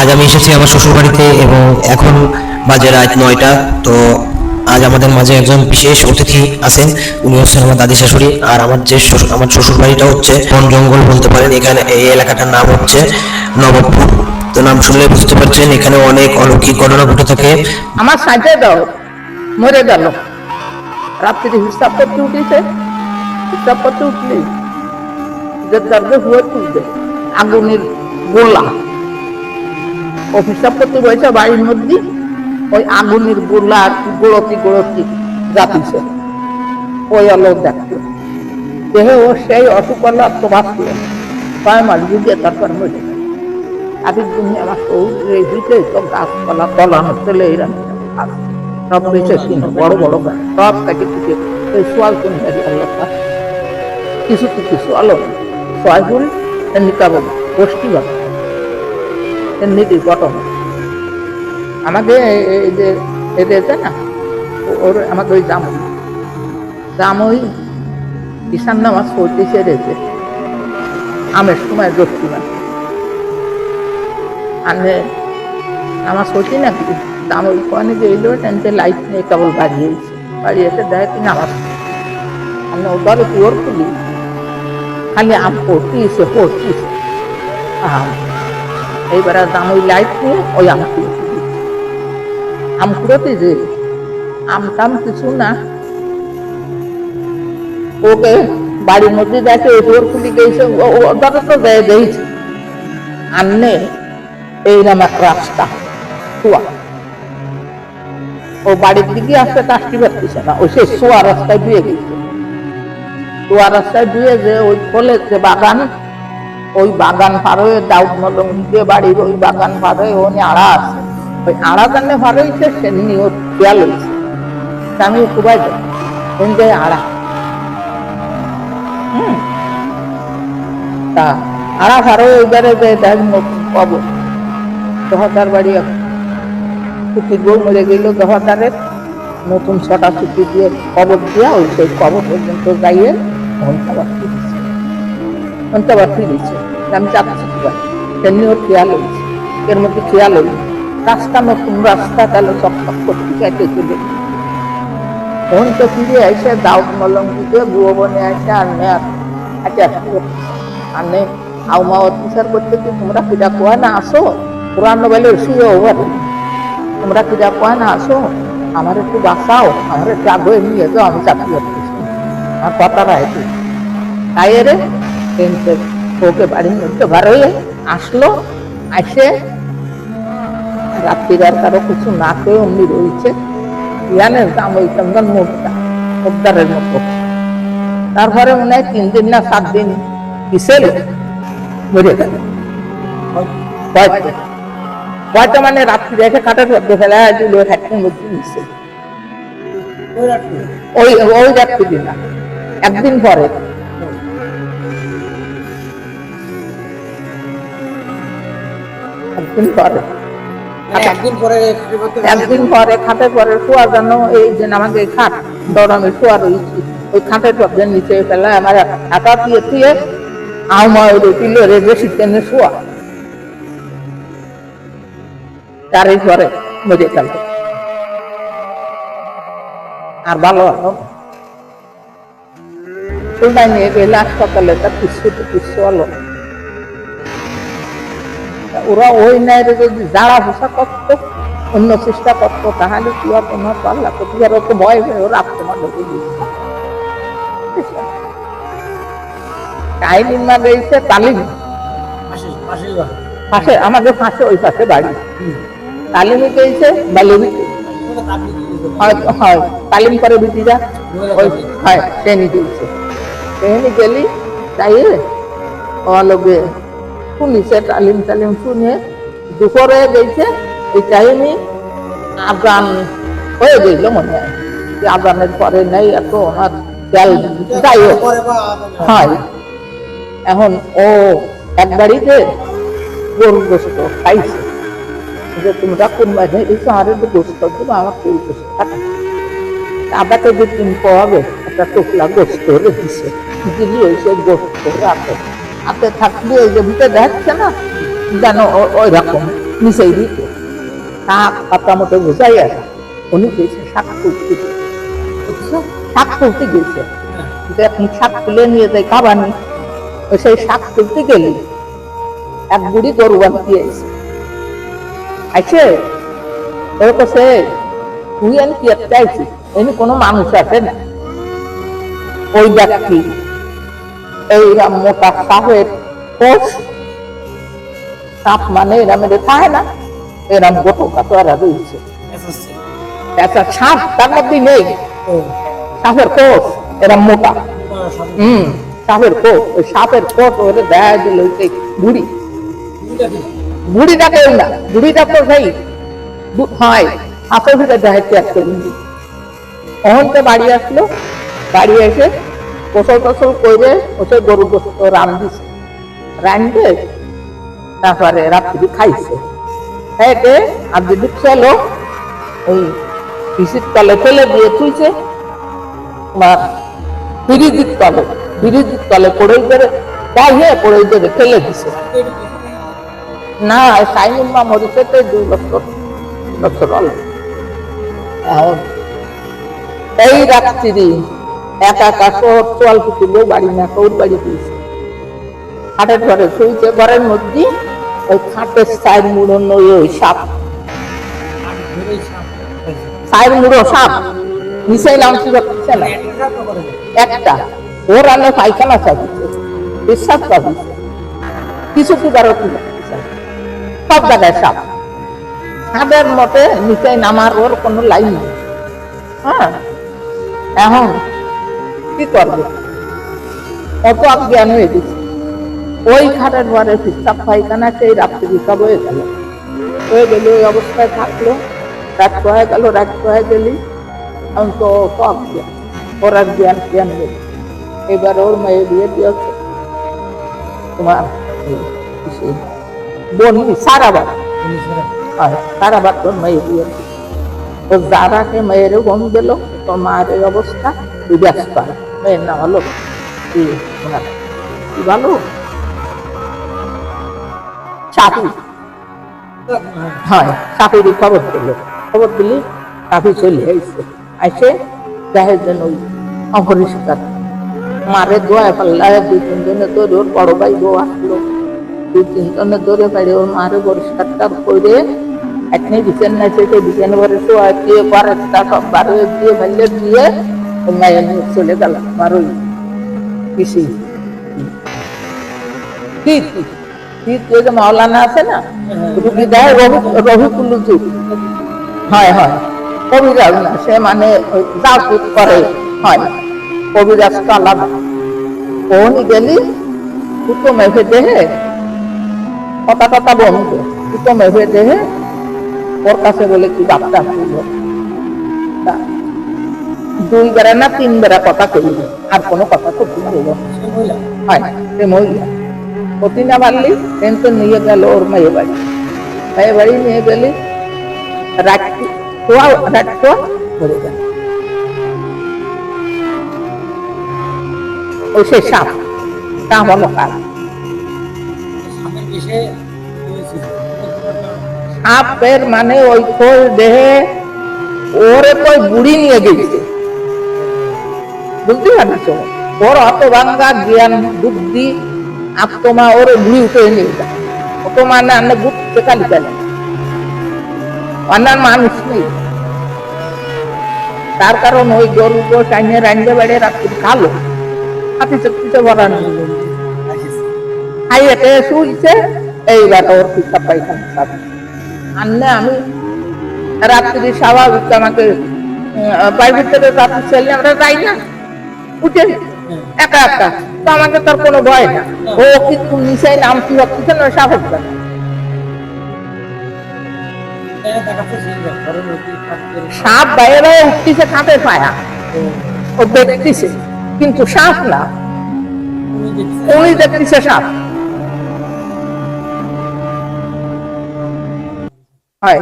আজ আমি এসেছি আমার শ্বশুর বাড়িতে এবং এখন বাজে রাত নয়টা, তো আজ আমাদের মাঝে একজন বিশেষ অতিথি আছেন। উনি হচ্ছেন আমার দাদি শাশুড়ি আর আমার যে আমার শ্বশুর বাড়িটা হচ্ছে বন জঙ্গল বলতে পারেন। এখানে এই এলাকাটার নাম হচ্ছে নবাবপুর তো নাম শুনলে বুঝতে পারছেন, এখানে অনেক অলৌকিক ঘটনা ঘটে থাকে। আমার সাজে দাও, মরে গেল। রাত্রি হিসাব করতে উঠেছে। করতে উঠলি যে দর্গে হয়ে তুলবে আগুনের গোলা। হিসাব করতে বসে বাড়ির মধ্যে ওই আগুনের গোলা গোড়তি গোড়তি জাপিছে ওই আলো দেখল দেহে ও সেই অসুকল তো বাঁচল ছয় মাস বুঝিয়ে তারপর মরে আগের দিনে আমার শরীরে দিতে তো গাছপালা তলানো চলে গাছ। সব বেঁচে বড় বড় গাছ, সব তাকে থেকে এই সোয়াল কিনে আল্লাহ কিছু তো কিছু আলো সোয়াল ফুল এমনি কেবল গোষ্ঠী বাবা এমনি ঘটনা আমাকে এই- যে এদেরকে না, ও- ওর আমাকে ওই জামুই জামুই ঈশান নামাজ পড়তেছে রেখে আমের সময় দক্ষিণ আনে আমার সত্যি নাকি? দাম ওই ওখানে যে এলো টেন্টে লাইট নিয়ে কেবল বাড়িয়েছে। বাড়িয়েছে কি নামাজ? আমি ওদারে পুয়োর খুলি। খালি আম পড়তিছে পড়তিছে। আম। এইবারে দাম ওই লাইট নিয়ে ওই আম আম কুড়োতে যে আম টাম কিছু না। ওকে বাড়ির মধ্যে দেখে ওই ডোর খুলি গেছে ওদারে তো দেয় দিয়েছে আননে এইরকম এক রাস্তা। শোয়া। ও বাড়ির দিকে আসতে কাশতে পারতেছে না। ওই সে শোয়া রাস্তায় দিয়ে গেছে। শোয়া রাস্তায় ধুয়ে যে ওই যে বাগান, ওই বাগান পার হয়ে দাউদ দিয়ে বাড়ির ওই বাগান পার আড়া আছে। ওই আড়া পার হয়েছে খেয়াল হয়েছে। আমি খুবই আড়া। তা আড়া ফারো এবারে যে দেখ পাবো। দহদার বাড়ি ছুটি বউ মরে গেল দহদারের নতুন ছটা ছুটি দিয়ে কবর দিয়া, ওই সেই কবর পর্যন্ত যাইয়ে ঘন্টাবার ফিরেছে ঘন্টাবার ফিরেছে আমি যাচ্ছি তেমনি ওর খেয়াল হয়েছে এর মধ্যে খেয়াল হইল রাস্তা নতুন রাস্তা তাহলে চকচক করতে চাইতে চলে তখন তো ফিরে এসে দাউদ মলম দিতে বুয়ো বনে আসে আর মেয়ার আচ্ছা আনে আউমা অত্যাচার করতে কি তোমরা কিরা কোয়া না আসো কোরআন বলে শুয়ে ওভার তোমরা কিরা কোয়া না আসো আমার একটু বাঁচাও আমার একটু আগে নিয়ে যাও আমি চাকরি করতেছি আমার কথা রাখি তাই। রে। কিন্তু ওকে বাড়ির মধ্যে বার আসলো, আসে। রাত্রির আর কারও কিছু না খেয়ে অমনি রয়েছে। ইয়ানের দাম ওই চন্দন মুদ্রা মুদ্রারের মতো। তারপরে মনে হয় তিন দিন না সাত দিন কিসের মরে গেল। কয়টা? মানে রাত্রি রেখে কাটার মধ্যে ফেলা দিল হ্যাটের মধ্যে নিচ্ছে ওই ওই রাত্রি না। একদিন পরে। একদিন পরে। একদিন পরে একদিন পরে খাটের পরে শোয়া যেন এই যে আমাকে খাট দরমে শোয়া রয়েছি ওই খাটের নিচে ফেলা আমার হাতা দিয়ে দিয়ে আমা ওই পিলো রে বেশি শোয়া। তারই পরে মরে গেল। আর ভালো নিয়ে গেলে হাসপাতালে কিছু হলো ওরা ওই নাইরে যদি যারা করত অন্য চেষ্টা করতো তাহলে কি আর তোমার পাল্লা করতে আর ভয় ভয় ওরা তোমার কাহিনীর মা গেছে তালিম পাশে আমাদের পাশে ওই পাশে বাড়ি তালিমে বালিমি হয় হয় তালিম করে বিটিরা হয় ট্রেনে গেছে ট্রেনে গেলি তাই অলগে শুনিছে তালিম তালিম শুনে দুপুরে গেছে এই টাইমে আফগান হয়ে গেল মনে হয় যে আফগানের পরে নেই এত ওনার তেল যাই হোক হয় এখন ও এক গাড়িতে গরু গোস্ত খাইছে যে তোমরা কোন মাঝে আমার একটু গোস্ত দেবো আমার কেউ গোস্ত খাবে আবাকে যে দিন পাবে একটা টুকলা গোস্ত রেখেছে দিলি হয়েছে গোস্ত রাতে। হাতে থাকলে ওই ভিতরে দেখাচ্ছে না? যেন ওই রকম মিশাই দিতে শাক পাতা মতো বোঝাই আছে। উনি গেছে শাক তুলতে বুঝছ? শাক তুলতে গেছে। এখন শাক তুলে নিয়ে যায় খাবানি ওই সেই শাক তুলতে গেলি এক বুড়ি গরু বাঁধিয়ে এসে আছে ওরা কাছে তুই আমি কি একটা আইছি এমনি কোনো মানুষ আছে না? ওই ব্যক্তি এইরকম মোটা সাপের কোষ? সাপ মানে এরা মেরে খায় না। গোটো রয়েছে। একটা সাপ তার মধ্যে নেই। সাপের কোষ এরম মোটা। হম, সাপের কোষ, ওই সাপের কোষ ওরে দেয় দিল সেই বুড়ি। বুড়িটাকে না, বুড়িটা তো সেই, হয়, হাতের ভিতরে দেখাচ্ছে একটা অহনতে বাড়ি আসলো, বাড়ি এসে গোসল টোসল করে ওসে গরু গোস্ত রান দিছে রানতে তারপরে রাত্রি খাইছে। খাইতে আর যদি খেলো ওই পিসির তলে ফেলে দিয়ে থুইছে বা বিরিজির তলে বিরিজির তলে পড়ে ধরে চাইয়ে পড়ে ধরে ফেলে দিছে। না সাইনুল মা মরিছে তো দুই বছর বছর এখন এই রাত্রি একা একা শহর চোয়াল কুতুলো বাড়ি না কৌর বাড়ি দিয়েছে। খাটের ঘরে শুয়েছে ঘরের মধ্যে ওই খাটের সাইড মুড়োনো ওই সাপ। সাইড মুড়ো, সাপ। একটা। ও রান্না পায়খানা চাবিছে বিশ্বাস চাবিছে কিছু কি বারো কি সব জায়গায় সাপ। সাপের মতে নিচে নামার ওর কোনো লাইন নেই। হ্যাঁ? এখন কি করবে? কত অজ্ঞান হয়ে গেছে। ওই খাটের ঘরে পিসাব পায়খানা সেই রাত্রি সব হয়ে গেল। হয়ে গেলে ওই অবস্থায় থাকল রাত হয়ে গেল রাত হয়ে গেলি এখন তো তো অজ্ঞান। ওর আর জ্ঞান জ্ঞান গেল এবার ওর মেয়ে বিয়ে দিয়েছে। তোমার বনি সারাবার। হয় সারাবার তোর মেয়ে বিয়ে। দিয়েছে। তো যারাকে মেয়ের গম দিল তোর মায়ের এই অবস্থা? তুই ব্যস্ত নাম হলো ভালো। চাকরি। হয় চাকরি খবর দিল। খবর দিলি, চাকরি চলে আইসে আইসে দেখে যেন ওই অপরিষ্কার। মারে দোয়া পাল্লায় দুই তিনজনে ধরে ওর বড় ভাই বউ আসলো দুই তিনজনে ধরে পারে ওর মারে পরিষ্কারটা করে এখনই বিছান না সেই বিছান ঘরে শোয়া দিয়ে বারেকটা সব বারো দিয়ে ফেলে দিয়ে মায়ের চলে গেল ওই পিসি কি কি কি তুই যে মাওলানা আছে না রুগী দেয় রবি রবিকুল্লু হয় হয় কবিরাজ না সে মানে ওই জাপুত করে হয় কবিরাজ তো আলাদা কোনি গেলি কুতো মেঘে দেহে কথা কথা বন্ধ কুতো মেঘে দেহে ওর কাছে বলে কি ডাক্তার ছিল দুই বেড়া না, তিন বেড়া কথা কইল। আর কোনো কথা তো কইল না। হয় সে মহিলা অতি না পারলি তো নিয়ে গেল ওর মেয়ে বাড়ি। মেয়ে বাড়ি নিয়ে গেলি, রাখি, খোয়া রাখতো ধরে গেল। ওই সে সাপ সাপ হলো কার সাপের মানে ওই খোল দেহে, ওরে ওই বুড়ি নিয়ে গেছে। বুঝতে পারছ ওর অত ভাঙ্গা জ্ঞান, বুদ্ধি আত্মমা ওর বুড়ি উঠে নিয়ে যায় অত মানে আন্না বুঝতে কালি কালি অন্যান্য মানুষ নেই। তার কারণ ওই গরু তো টাইনে রান্না বেড়ে রাত্রি খালো। হাতি চুক্তিতে বলা নেই খাইয়েতে শুইছে, এইবার ওর পিতা পাইখানা। আনলে আমি রাত্রি স্বাভাবিক আমাকে বাড়ির ভিতরে রাত্রি ছেলে, আমরা যাই না। উঠে একা একা। তো আমাকে তার কোনো ভয় না। ও কিন্তু নিচাই নাম কি হচ্ছে না স্বাভাবিক ব্যাপার। সাপ বাইরে উঠতেছে খাতে পায়া। ও দেখতেছে, কিন্তু সাপ না। উনি দেখতেছে সাপ। হয়